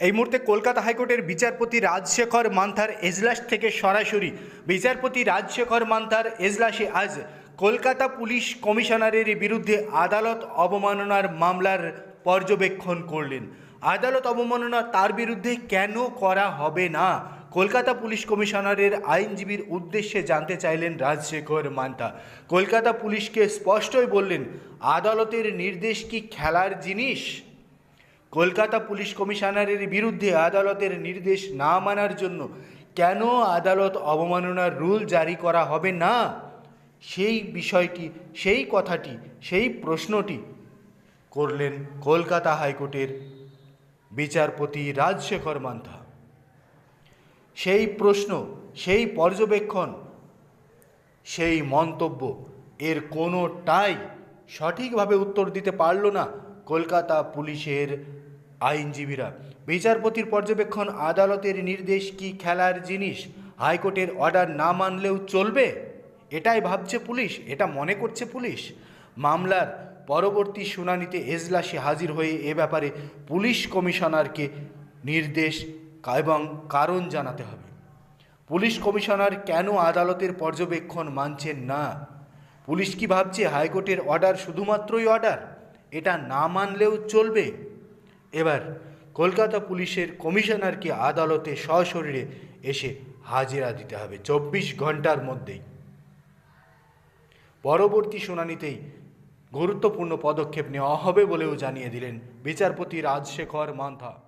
এই মুহূর্তে কলকাতা হাইকোর্টের বিচারপতি রাজশেখর মান্থার এজলাস থেকে সরাসরি বিচারপতি রাজশেখর মান্থার এজলাসে আজ কলকাতা পুলিশ কমিশনারের বিরুদ্ধে আদালত অবমাননার মামলার পর্যবেক্ষণ করলেন। আদালত অবমাননা তার বিরুদ্ধে কেন করা হবে না? কলকাতা পুলিশ কমিশনারের আইনজীবীর উদ্দেশ্যে জানতে চাইলেন রাজশেখর মান্থা। কলকাতা পুলিশকে স্পষ্টই বললেন, আদালতের নির্দেশ কি খেলার জিনিস? কলকাতা পুলিশ কমিশনারের বিরুদ্ধে আদালতের নির্দেশ না মানার জন্য কেন আদালত অবমাননার রুল জারি করা হবে না? সেই বিষয়টি, সেই কথাটি, সেই প্রশ্নটি করলেন কলকাতা হাইকোর্টের বিচারপতি রাজশেখর মান্থা। সেই প্রশ্ন, সেই পর্যবেক্ষণ, সেই মন্তব্য এর কোনোটাই সঠিকভাবে উত্তর দিতে পারল না। কলকাতা পুলিশের আইনজীবীরা। বিচারপতির পর্যবেক্ষণ আদালতের নির্দেশ কি খেলার জিনিস? হাইকোর্টের অর্ডার না মানলেও চলবে? এটাই ভাবছে পুলিশ, এটা মনে করছে পুলিশ। মামলার পরবর্তী শুনানিতে এজলাসে হাজির হয়ে এ ব্যাপারে পুলিশ কমিশনারকে নির্দেশ এবং কারণ জানাতে হবে। পুলিশ কমিশনার কেন আদালতের পর্যবেক্ষণ মানছেন না? পুলিশ কি ভাবছে হাইকোর্টের অর্ডার শুধুমাত্রই অর্ডার? এটা না মানলেও চলবে। এবার কলকাতা পুলিশের কমিশনারকে আদালতে সশরীরে এসে হাজিরা দিতে হবে চব্বিশ ঘণ্টার মধ্যেই। পরবর্তী শুনানিতেই গুরুত্বপূর্ণ পদক্ষেপ নেওয়া হবে বলেও জানিয়ে দিলেন বিচারপতি রাজশেখর মান্থা।